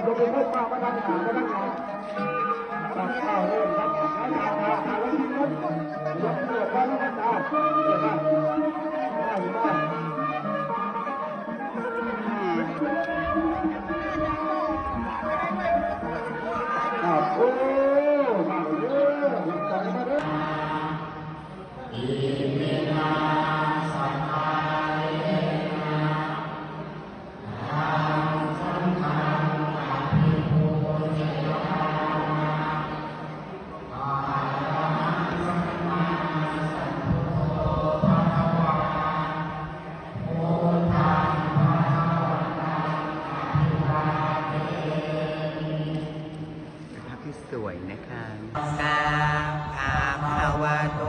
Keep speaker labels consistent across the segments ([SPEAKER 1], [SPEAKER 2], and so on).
[SPEAKER 1] ครับผมเป็นผู้มาประกันหาประกันหาครับเข้าเริ่มครับหาทางหาทางแล้วทิ้งรถยกเลิกความประกันหาเดี๋ยวครับได้หม
[SPEAKER 2] สวยนะคะสาภาภาวะโต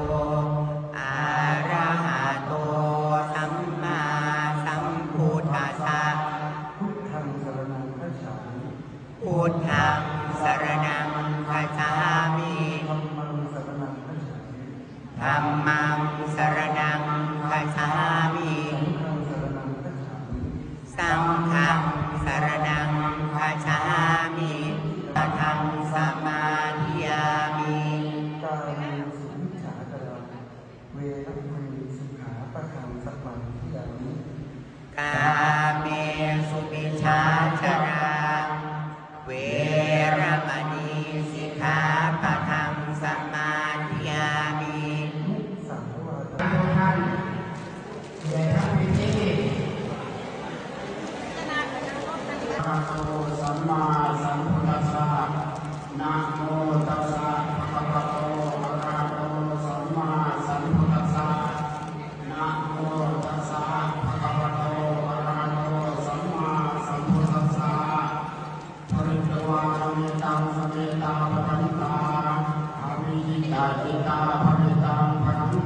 [SPEAKER 3] จิ
[SPEAKER 2] ตา
[SPEAKER 3] จิ
[SPEAKER 1] ตาภริตังพันตุ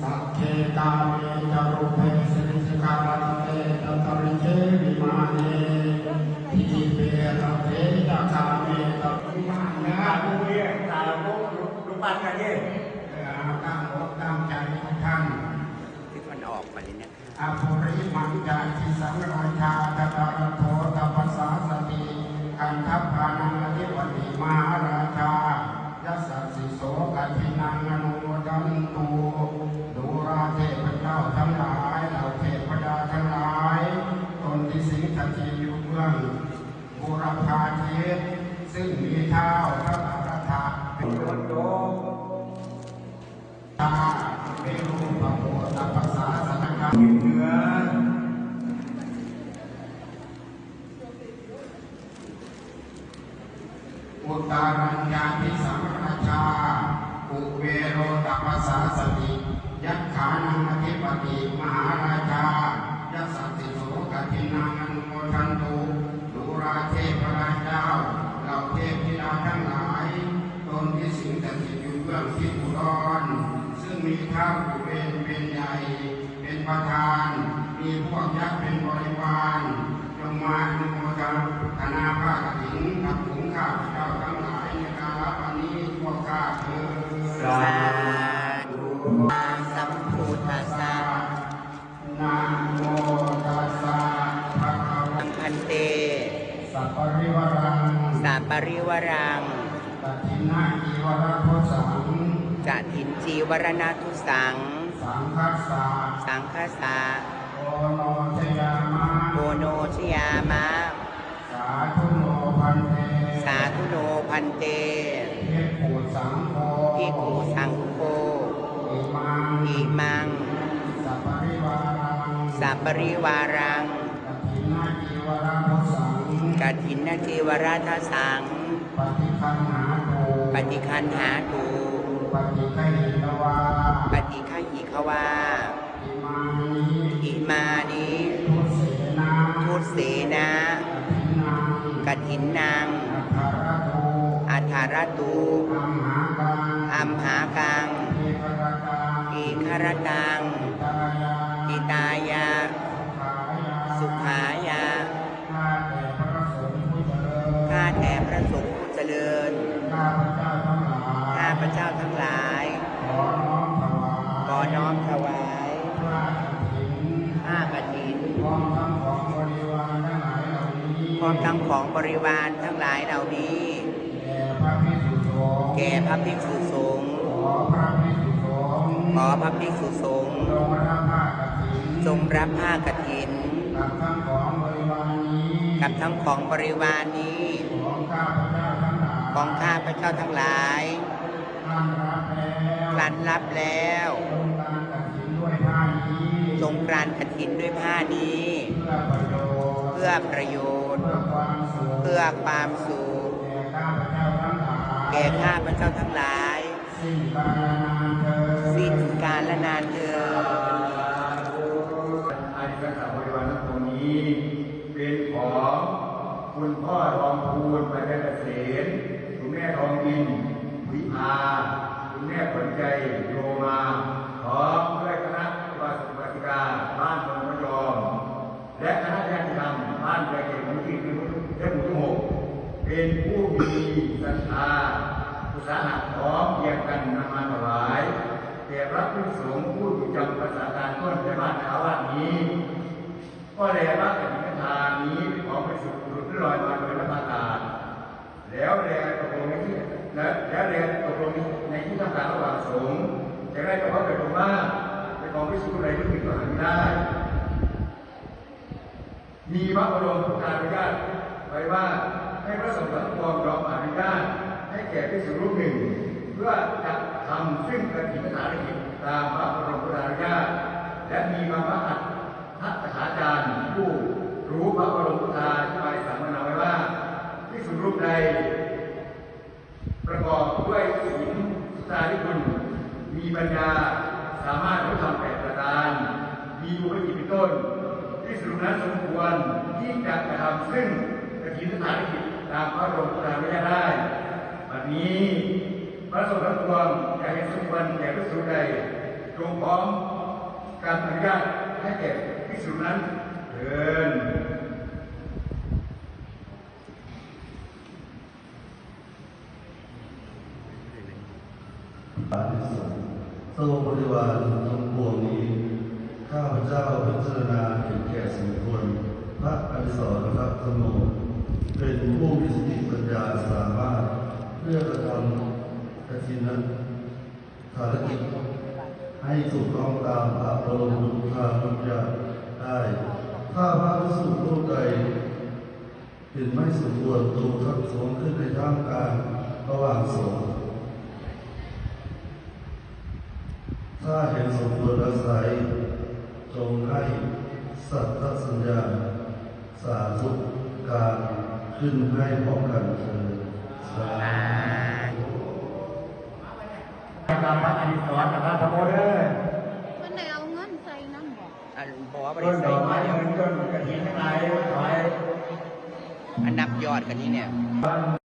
[SPEAKER 1] สัพเพตาเมจารุเพสิริสการะเตตัตริเจวิมาเนทิจิเประเตตะคาเมตะวิมาเนะผู้เรียกตาลูกลูกปันกันเย่ตั้งอกตั้งใจทุกท่าน
[SPEAKER 2] ที่มันออกมาเลยนะคะ
[SPEAKER 1] อาภริมังจาทิสังโรชาตตารโทตปัสสาสติอันทัพพานังอธิปติมหาราชา สิโสกัทินังอนุโมดันตุดูราเทพเจ้าทั้งหลายเหล่าเทพดาทั้งหลายตนที่สิงสถิตอยู่เบื้องบุรพาทิตซึ่งมีเท้าพระบารถะเป็นโยนโยตาเมรุปะโพตัปปะสาสนกรรมเหนืออุตารัญญาทิส ตัปปสาสติยักขานังอธิปติมหาราชายัสสติโสกทินังอนุโมทันตุดุราเทพราชเจ้าเหล่าเทพธิดาทั้งหลายตนที่สิงสถิตอยู่เบื้องทิศอุดรซึ่งมีท้าวเป็นเป็นใหญ่เป็นประธาน มีพวกยักษ์เป็นบริวารจงมาอนุโมทนาภาคถินกับผงข้าพเจ้าทั้งหลายในการรับวันนี้พวกข้าเถิด
[SPEAKER 2] สาธุสัมพุทธัสสะ
[SPEAKER 1] นะโมตัสสะภะคะวะ
[SPEAKER 2] สัมพันเต
[SPEAKER 1] สัพพะริวรัง
[SPEAKER 2] สาปริวรัง
[SPEAKER 1] ตัทินาจีวรโพสัง
[SPEAKER 2] จะถินจีวรณทุสัง
[SPEAKER 1] สังคัสสะ
[SPEAKER 2] สังคสา
[SPEAKER 1] โอโนชยามะ
[SPEAKER 2] โกโนชยามะ
[SPEAKER 1] สาธุโนพันเต
[SPEAKER 2] สาธุโนพันเต
[SPEAKER 1] เทปูสัง โฆ
[SPEAKER 2] พิกขุสังโฆ
[SPEAKER 1] อิมัง
[SPEAKER 2] อิมัง
[SPEAKER 1] สัพพะริวารัง
[SPEAKER 2] สัปริวารัง
[SPEAKER 1] กัตถินาจีวรโพสัง
[SPEAKER 2] กฐินนาจีวราทสัง
[SPEAKER 1] ปฏิคันหาโต
[SPEAKER 2] ปฏิคันหาตู
[SPEAKER 1] ปฏิฆหิตวา
[SPEAKER 2] ปฏิฆหิขวา
[SPEAKER 1] อิมานิ
[SPEAKER 2] อิมานิ
[SPEAKER 1] ทุเสนา
[SPEAKER 2] ทุเสนะ
[SPEAKER 1] กัตถินัง
[SPEAKER 2] กฐินนาง
[SPEAKER 1] อัฏฐารโต
[SPEAKER 2] อัฏฐารตู
[SPEAKER 1] อัมหากัง
[SPEAKER 2] อัมหากัง
[SPEAKER 1] เอกรตัง
[SPEAKER 2] อีคารตัง
[SPEAKER 1] ตายา
[SPEAKER 2] อิตายา
[SPEAKER 1] สุขายา
[SPEAKER 2] สุขายา
[SPEAKER 1] ข้าแต่พระสงฆ์ผู้เจริญ
[SPEAKER 2] ข้าแต่พระสงฆ์ผู้เจริญ
[SPEAKER 1] ข้าพเจ้าทั้งหลาย
[SPEAKER 2] ข้าพเจ้าทั้งหลาย
[SPEAKER 1] ขอน้อมถวาย
[SPEAKER 2] ขอน้อมถวาย
[SPEAKER 1] ผ้ากฐิน
[SPEAKER 2] ผ้ากฐิน
[SPEAKER 1] พร้อมทั้งของบริวารทั้งหลายเหล่านี้
[SPEAKER 2] พร้อมร้อมทั้งของบริวารทั้งหลายเหล่านี้
[SPEAKER 1] แก่พ ระภิกษุสงฆ์
[SPEAKER 2] แก่พระภิกษุสงฆ์
[SPEAKER 1] ขอพระภิกษุสงฆ์
[SPEAKER 2] ขอพระภิกษุสงฆ์
[SPEAKER 1] จงรับผ้ากฐิน
[SPEAKER 2] จงรับผ้ากฐิน
[SPEAKER 1] กับทั้งของบริวารนี้
[SPEAKER 2] กับทั้งของบริวารนี้
[SPEAKER 1] ของข้าพเจ้าทั้งหลาย
[SPEAKER 2] ของข้าพเจ้าทั้งหลาย
[SPEAKER 1] ท่านรับแล้ว
[SPEAKER 2] ครันรับแล้ว
[SPEAKER 1] จงการกฐินด้วยผ้านี้
[SPEAKER 2] จงกรานกฐินด้วยผ้านี้
[SPEAKER 1] เพื่อประโยชน์
[SPEAKER 2] เพื่อประโยชน์
[SPEAKER 1] เพื่อความสุข ก่ข้าพเจ้าทั้งหลาย
[SPEAKER 2] แก่ข้าพเจ้าทั้งหลาย
[SPEAKER 1] สิ้นกาลนานเธอญ
[SPEAKER 2] สิ้กาละนานเถิด
[SPEAKER 4] อายุรักษบริวารทั้งปวงนี้ เป็นของคุณพ่อทองพูนไปเป็นเกษมคุณแม่ทองดินวิภาคุณแม่ผลใจโยมาพร้อมด้วยคณะวาสุวาสิกาบ้านตรงพยอม และคณะญาติธรรมบ้านเรือเก่งมุทิคือและหมู่ที่หกเป็นผู้มีศรัทธา อุสาหะพร้อมเพียงกันนำมาถวายแก่พระผู้สงฆ์ผู้อยู่จำภาษาการต้นในบ้านขาวาสนี้ ก็แลว่าแต่นิทานนี้ของไปสุดหลุดลอยมาโดยรับอากาแล้วแลตกลงในที่และแล้วแลตกลงในที่ทำการระหว่างสงฆ์จะได้เฉพาะแต่ตรงว่าเป็นของพิสุทธิ์ใดที่มีตัวหาไม่ได้ มีพระบรมราชานุญาตไว้ว่าให้พระสงฆ์ทั้งปวงยอมอนุญาต ให้แก่พิสุรูปหนึ่ง เพื่อจะทำซึ่งกฐินสาริกิจตามพระบรมราชาญาตและมีมาพระอัฏฐกถาจารย์ผู้รู้พระบรมพุทธาธิบายสัมมนาไว้ว่าพิสุรูปใด ประกอบด้วยศีลสุตาริคุณ มีปัญญาสามารถรู้ทำแปดประการมีบุคลิกเป็นต้นที่สรุปนั้นสมควรที่จะกระทำซึ่งกฐินสถานกิจตามพระบรมราชาญาตได้ บัดนี้พระสงฆ์ทั้งปวงจะเห็นสมควรแก่พิสุใดจงพร้อมการอนุญาตให้แก่พิสุนั้นเถิน
[SPEAKER 3] ปาฏิสงฆ์โตบริวารทั้งปวงนี้ ข้าพเจ้าพิจารณาเห็นแก่สมควรพระอดิศรพระธรรมโมเป็นผู้มีสติปัญญาสามารถเพื่อกระทำ กฐินภารกิจให้ถูกต้องตามพระบรมราชานุญาตได้ ถ้าพระภิกษุรูปใดเห็นไม่สมควรตูทักสงขึ้นในท่ามกลางระหว่างสงถ้าเห็นสมควรอาศัยจงให้สัตว์สัญญาสาธุการขึ้นให้พร้อมกันเถิดสาธุ
[SPEAKER 4] ตามพระอดิศรกับพระธรรมโมเดอร์
[SPEAKER 5] เพิ่นได้เอาเงินใส่น้ำบ่
[SPEAKER 2] อันบอกว่าบ
[SPEAKER 4] ต้
[SPEAKER 2] ริ
[SPEAKER 4] นด
[SPEAKER 2] ษั
[SPEAKER 4] อ
[SPEAKER 2] ท
[SPEAKER 4] กไม้
[SPEAKER 2] เนี่ย
[SPEAKER 4] เงินต้นกระถิ่นทั้งหลายถวย
[SPEAKER 2] อันนับยอดกันนี้เนี่ย
[SPEAKER 4] วัน